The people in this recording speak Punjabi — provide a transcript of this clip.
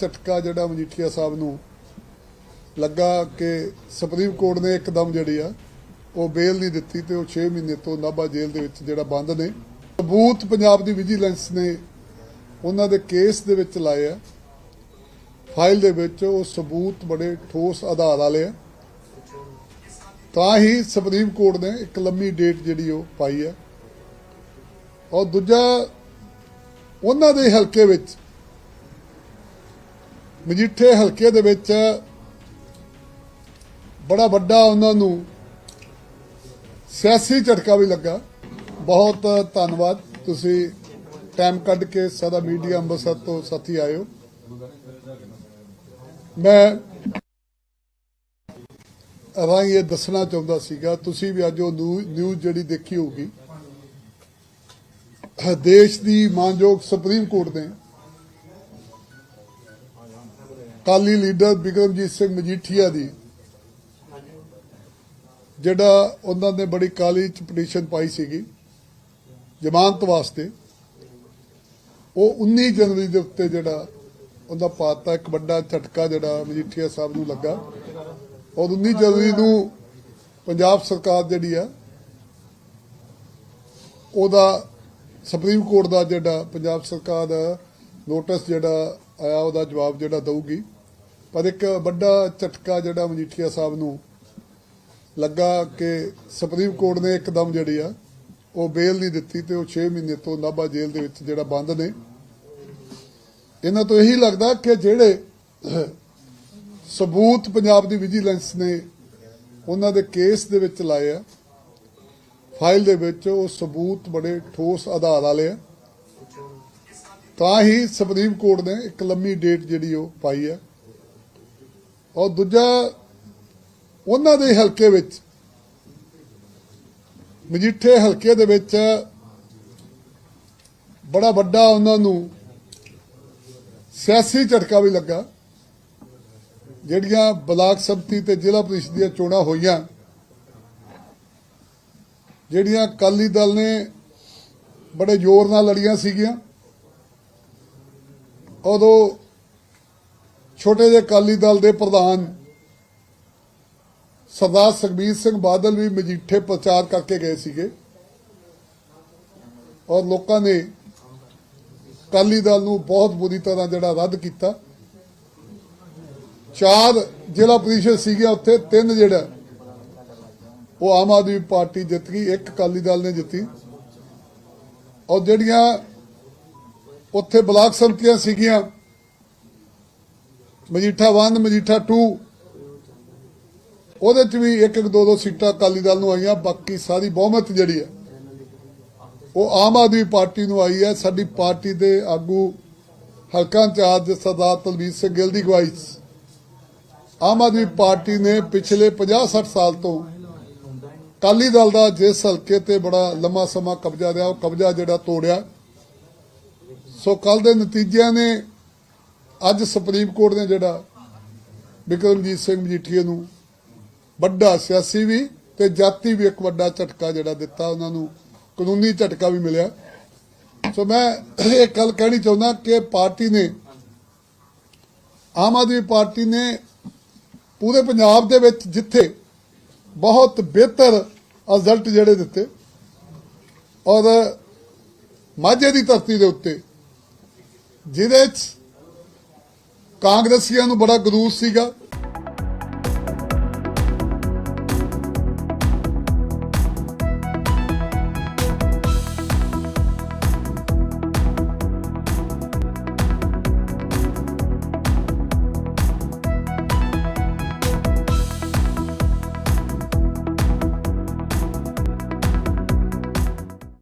ਝਟਕਾ ਜਿਹੜਾ ਮਜੀਠੀਆ ਸਾਹਿਬ ਨੂੰ ਲੱਗਾ ਕਿ ਸੁਪਰੀਮ ਕੋਰਟ ਨੇ ਇੱਕਦਮ ਜਿਹੜੀ ਆ, ਉਹ ਬੇਲ ਨਹੀਂ ਦਿੱਤੀ ਤੇ ਉਹ 6 ਮਹੀਨੇ ਤੋਂ ਨਾਭਾ ਜੇਲ੍ਹ ਦੇ ਵਿੱਚ ਜਿਹੜਾ ਬੰਦ ਨੇ। ਸਬੂਤ ਪੰਜਾਬ ਦੀ ਵਿਜੀਲੈਂਸ ਨੇ ਉਹਨਾਂ ਦੇ ਕੇਸ ਦੇ ਵਿੱਚ ਲਾਏ ਆ। ਫਾਈਲ ਦੇ ਵਿੱਚ ਉਹ ਸਬੂਤ ਬੜੇ ਠੋਸ ਆਧਾਰ ਵਾਲੇ ਆ। ਤਾਂ ਹੀ ਸੁਪਰੀਮ ਕੋਰਟ ਨੇ ਇੱਕ ਲੰਮੀ ਡੇਟ ਜਿਹੜੀ ਉਹ ਪਾਈ ਹੈ ਔਰ ਦੂਜਾ, ਉਹਨਾਂ ਦੇ ਹਲਕੇ ਵਿੱਚ ਮਜੀਠੇ ਹਲਕੇ ਦੇ ਵਿੱਚ ਬੜਾ ਵੱਡਾ ਉਹਨਾਂ ਨੂੰ ਸਿਆਸੀ ਝਟਕਾ ਵੀ ਲੱਗਾ। ਬਹੁਤ ਧੰਨਵਾਦ। ਤੁਸੀਂ ਟਾਈਮ ਕੱਢ ਕੇ ਸਾਡਾ ਮੀਡੀਆ ਅੰਮ੍ਰਿਤਸਰ ਤੋਂ ਸਾਥੀ ਆਇਓ। ਮੈਂ ਅਰਾਂ ਇਹ ਦੱਸਣਾ ਚਾਹੁੰਦਾ ਸੀਗਾ, ਤੁਸੀਂ ਵੀ ਅੱਜ ਉਹ ਨਿਊ- ਨਿਊਜ਼ ਜਿਹੜੀ ਦੇਖੀ ਹੋਊਗੀ। ਦੇਸ਼ ਦੀ ਮਾਨਯੋਗ ਸੁਪਰੀਮ ਕੋਰਟ ਨੇ ਕਾਲੀ ਲੀਡਰ ਬਿਕਰਮਜੀਤ ਸਿੰਘ ਮਜੀਠੀਆ ਦੀ, ਜਿਹੜਾ ਉਹਨਾਂ ਨੇ ਬੜੀ ਕਾਲੀ ਚ ਪਟੀਸ਼ਨ ਪਾਈ ਸੀਗੀ, ਜ਼ਮਾਨਤ ਵਾਸਤੇ, ਉਹ 19 ਜਨਵਰੀ ਦੇ ਉੱਤੇ ਜਿਹੜਾ ਉਹਦਾ ਪਾਤਾ, ਇੱਕ ਵੱਡਾ ਝਟਕਾ ਜਿਹੜਾ ਮਜੀਠੀਆ ਸਾਹਿਬ ਨੂੰ ਲੱਗਾ। ਔਰ 19 ਜਨਵਰੀ ਨੂੰ ਪੰਜਾਬ ਸਰਕਾਰ ਜਿਹੜੀ ਆ, ਉਹਦਾ ਸੁਪਰੀਮ ਕੋਰਟ ਦਾ ਜਿਹੜਾ ਪੰਜਾਬ ਸਰਕਾਰ ਦਾ ਨੋਟਿਸ ਜਿਹੜਾ ਆਇਆ ਉਹਦਾ ਜਵਾਬ ਜਿਹੜਾ ਦਊਗੀ। ਪਰ ਇੱਕ ਵੱਡਾ ਝਟਕਾ ਜਿਹੜਾ ਮਜੀਠੀਆ ਸਾਹਿਬ ਨੂੰ ਲੱਗਾ ਕਿ ਸੁਪਰੀਮ ਕੋਰਟ ਨੇ ਇੱਕਦਮ ਜਿਹੜੀ ਆ, ਉਹ ਬੇਲ ਨਹੀਂ ਦਿੱਤੀ ਤੇ ਉਹ 6 ਮਹੀਨੇ ਤੋਂ ਨਾਭਾ ਜੇਲ੍ਹ ਦੇ ਵਿੱਚ ਜਿਹੜਾ ਬੰਦ ਨੇ। ਇਹਨਾਂ ਤੋਂ ਇਹੀ ਲੱਗਦਾ ਕਿ ਜਿਹੜੇ ਸਬੂਤ ਪੰਜਾਬ ਦੀ ਵਿਜੀਲੈਂਸ ਨੇ ਉਹਨਾਂ ਦੇ ਕੇਸ ਦੇ ਵਿੱਚ ਲਾਏ ਆ, ਫਾਈਲ ਦੇ ਵਿੱਚ ਉਹ ਸਬੂਤ ਬੜੇ ਠੋਸ ਆਧਾਰ ਵਾਲੇ ਆ। ਤਾਂ ਹੀ ਸੁਪਰੀਮ ਕੋਰਟ ਨੇ ਇੱਕ ਲੰਮੀ ਡੇਟ ਜਿਹੜੀ ਉਹ ਪਾਈ ਹੈ। ਔਰ ਦੂਜਾ, ਉਹਨਾਂ ਦੇ ਹਲਕੇ ਵਿੱਚ, ਮਜੀਠੇ ਹਲਕੇ ਦੇ ਵਿੱਚ ਬੜਾ ਵੱਡਾ ਉਹਨਾਂ ਨੂੰ ਸਿਆਸੀ ਝਟਕਾ ਵੀ ਲੱਗਾ, ਜਿਹੜੀਆਂ ਬਲਾਕ ਸੰਮਤੀ ਤੇ ਜ਼ਿਲ੍ਹਾ ਪ੍ਰੀਸ਼ਦ ਦੀਆਂ ਚੋਣਾਂ ਹੋਈਆਂ, ਜਿਹੜੀਆਂ ਅਕਾਲੀ ਦਲ ਨੇ ਬੜੇ ਜ਼ੋਰ ਨਾਲ ਲੜੀਆਂ ਸੀਗੀਆਂ। ਉਦੋਂ ਛੋਟੇ ਜਿਹੇ ਅਕਾਲੀ ਦਲ ਦੇ ਪ੍ਰਧਾਨ ਸਰਦਾਰ ਸੁਖਬੀਰ ਸਿੰਘ ਬਾਦਲ ਵੀ ਮਜੀਠੇ ਪ੍ਰਚਾਰ ਕਰਕੇ ਗਏ ਸੀਗੇ। ਔਰ ਲੋਕਾਂ ਨੇ ਅਕਾਲੀ ਦਲ ਨੂੰ ਬਹੁਤ ਬੁਰੀ ਤਰ੍ਹਾਂ ਜਿਹੜਾ ਰੱਦ ਕੀਤਾ। ਚਾਰ ਜ਼ਿਲ੍ਹਾ ਪ੍ਰੀਸ਼ਦ ਸੀਗੀਆਂ ਉੱਥੇ, ਤਿੰਨ ਜਿਹੜਾ ਉਹ ਆਮ ਆਦਮੀ ਪਾਰਟੀ ਜਿੱਤ ਗਈ, ਇੱਕ ਅਕਾਲੀ ਦਲ ਨੇ ਜਿੱਤੀ। ਔਰ ਜਿਹੜੀਆਂ ਉੱਥੇ ਬਲਾਕ ਸੰਮਤੀਆਂ ਸੀਗੀਆਂ। ਮਜੀਠਾ 1 ਮਜੀਠਾ 2 ਉਹਦੇ ਚ ਵੀ ਇੱਕ ਇੱਕ ਦੋ ਦੋ ਸੀਟਾਂ ਅਕਾਲੀ ਦਲ ਨੂੰ ਆਈਆਂ, ਬਾਕੀ ਸਾਰੀ ਬਹੁਮਤ ਜਿਹੜੀ ਹੈ, ਉਹ ਆਮ ਆਦਮੀ ਪਾਰਟੀ ਨੂੰ ਆਈ ਹੈ। ਸਾਡੀ ਪਾਰਟੀ ਦੇ ਆਗੂ ਹਲਕਾ ਇੰਚਾਰਜ ਸਰਦਾਰ ਤਲਵੀਰ ਸਿੰਘ ਗਿੱਲ ਦੀ ਅਗਵਾਈ ਆਮ ਆਦਮੀ ਪਾਰਟੀ ਨੇ ਪਿਛਲੇ 50-60 ਸਾਲ ਤੋਂ ਕਾਲੀ ਦਲ ਦਾ ਜਿਸ ਹਲਕੇ ਤੇ ਬੜਾ ਲੰਮਾ ਸਮਾਂ ਕਬਜ਼ਾ ਰਿਹਾ, ਉਹ ਕਬਜ਼ਾ ਜਿਹੜਾ ਤੋੜਿਆ। ਸੋ ਕੱਲ ਦੇ ਨਤੀਜਿਆਂ ਨੇ ਅੱਜ ਸੁਪਰੀਮ ਕੋਰਟ ਨੇ ਜਿਹੜਾ ਬਿਕਰਮਜੀਤ ਸਿੰਘ ਮਜੀਠੀਏ ਨੂੰ ਵੱਡਾ ਸਿਆਸੀ ਵੀ ਤੇ ਜਾਤੀ ਵੀ ਇੱਕ ਵੱਡਾ ਝਟਕਾ ਜਿਹੜਾ ਦਿੱਤਾ, ਉਹਨਾਂ ਨੂੰ ਕਾਨੂੰਨੀ ਝਟਕਾ ਵੀ ਮਿਲਿਆ। ਸੋ ਮੈਂ ਇਹ ਗੱਲ ਕਹਿਣੀ ਚਾਹੁੰਦਾ ਕਿ ਪਾਰਟੀ ਨੇ, ਆਮ ਆਦਮੀ ਪਾਰਟੀ ਨੇ ਪੂਰੇ ਪੰਜਾਬ ਦੇ ਵਿੱਚ ਜਿੱਥੇ ਬਹੁਤ ਬਿਹਤਰ ਰਿਜ਼ਲਟ ਜਿਹੜੇ ਦਿੱਤੇ ਔਰ ਮਾਝੇ ਦੀ ਧਰਤੀ ਦੇ ਉੱਤੇ ਜਿਹਦੇ 'ਚ ਕਾਂਗਰਸੀਆਂ ਨੂੰ ਬੜਾ ਗਰੂਰ ਸੀਗਾ।